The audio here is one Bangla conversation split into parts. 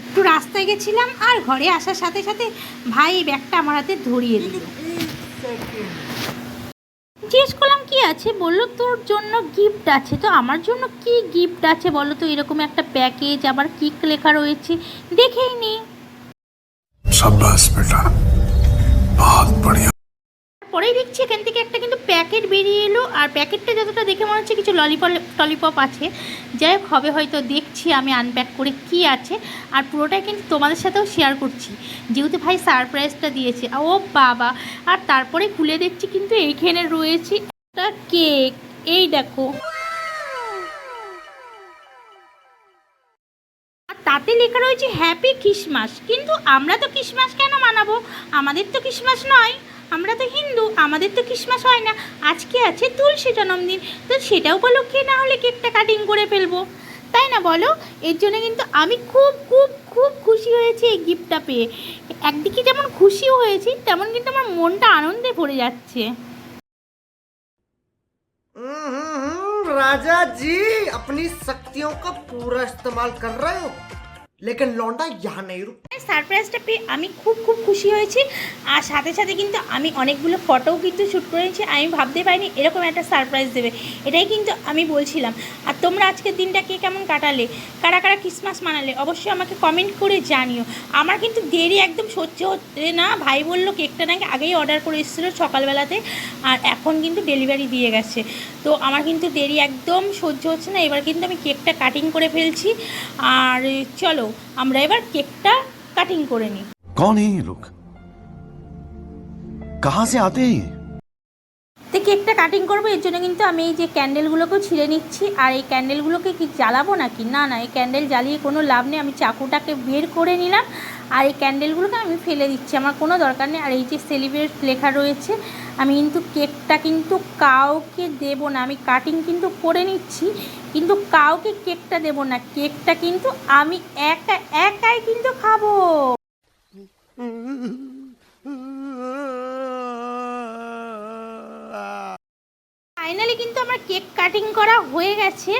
একটু রাস্তায় গেছিলাম আর ঘরে আসার সাথে সাথে ভাই এই ব্যাগটা আমার হাতে ধরিয়ে দিল। জিজ্ঞেস করলাম, কি আছে? বলল, তোর জন্য গিফট আছে। তো আমার জন্য কি গিফট আছে বলো তো? এরকম একটা প্যাকেজ আবার কি লেখা রয়েছে। দেখেই নি। সাব্বাস, বেটা। বহুত বড়িয়া। পরেই দেখছি এখান থেকে একটা কিন্তু প্যাকেট বেরিয়ে এলো। আর প্যাকেটটা যতটা দেখে মনে হচ্ছে কিছু ললিপপ টলিপপ আছে। যাই হোক, হবে হয়তো দেখছি আমি আনপ্যাক করে কি আছে। আর পুরোটাই কিন্তু তোমাদের সাথেও শেয়ার করছি। যেহেতু ভাই সারপ্রাইজটা দিয়েছে। ও বাবা! আর তারপরে খুলে দেখছি কিন্তু এইখানে রয়েছে একটা কেক। এই দেখো। তাতে লেখা রয়েছে হ্যাপি ক্রিসমাস কিন্তু আমরা তো ক্রিসমাস কেন মানাবো? আমাদের তো ক্রিসমাস নয়। আমরা তো হিন্দু আমাদের তো ক্রিসমাস হয় না আজকে আছে তুলসী জন্মদিন তো সেটা উপলক্ষে না হলে কেকটা কাটিং করে ফেলবো তাই না বলো এর জন্য কিন্তু আমি খুব খুব খুব খুশি হয়েছি এই গিফটটা পেয়ে একদিকে যেমন খুশিও হয়েছি তেমন কিন্তু আমার মনটা আনন্দে ভরে যাচ্ছে हम्म, राजा जी अपनी शक्तियों का पूरा इस्तेमाल कर रहे हो लेकिन लौंडा यहाँ नहीं रुक সারপ্রাইজটা পেয়ে আমি খুব খুব খুশি হয়েছি। আর সাথে সাথে কিন্তু আমি অনেকগুলো ফটোও কিন্তু শ্যুট করেছি। আমি ভাবতে পারিনি এরকম একটা সারপ্রাইজ দেবে। এটাই কিন্তু আমি বলছিলাম। আর তোমরা আজকের দিনটা কে কেমন কাটালে? কারা কারা ক্রিসমাস মানালে? অবশ্যই আমাকে কমেন্ট করে জানিও। আমার কিন্তু দেরি একদম সহ্য হচ্ছে না। ভাই বলল কেকটা নাকি আগেই অর্ডার করে এসেছিল সকালবেলাতে। আর এখন কিন্তু ডেলিভারি দিয়ে গেছে। তো আমার কিন্তু দেরি একদম সহ্য হচ্ছে না। এবার কিন্তু আমি কেকটা কাটিং করে ফেলছি। আর চলো, আমরা এবার কেকটা কাটিং করে নিই कौन है ये लोग कहां से आते हैं ये তো কেকটা কাটিং করব, এর জন্য কিন্তু আমি এই যে ক্যান্ডেলগুলোকেও ছিঁড়ে নিচ্ছি। আর এই ক্যান্ডেলগুলোকে কি জ্বালাবো নাকি? না না, এই ক্যান্ডেল জ্বালিয়ে কোনো লাভ নেই। আমি চাকুটাকে বের করে নিলাম আর এই ক্যান্ডেলগুলোকে আমি ফেলে দিচ্ছি। আমার কোনো দরকার নেই। আর এই যে সেলিব্রেট লেখা রয়েছে, আমি কিন্তু কেকটা কিন্তু কাউকে দেব না। আমি কাটিং কিন্তু করে নিচ্ছি, কিন্তু কাউকে কেকটা দেব না। কেকটা কিন্তু আমি একা, একাই কিন্তু খাব। ফাইনালি কিন্তু আমার কেক কাটিং করা হয়ে গেছে।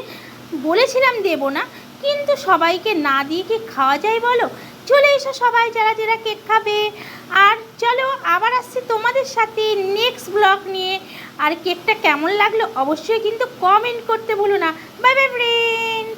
বলেছিলাম দেব না, কিন্তু সবাইকে না দিয়ে কি খাওয়া যায় বলো? চলে এসো সবাই, যারা যারা কেক খাবে। আর চলো, আবার আসছি তোমাদের সাথে নেক্সট ব্লগ নিয়ে। আর কেকটা কেমন লাগল অবশ্যই কিন্তু কমেন্ট করতে ভুলো না। Bye bye friend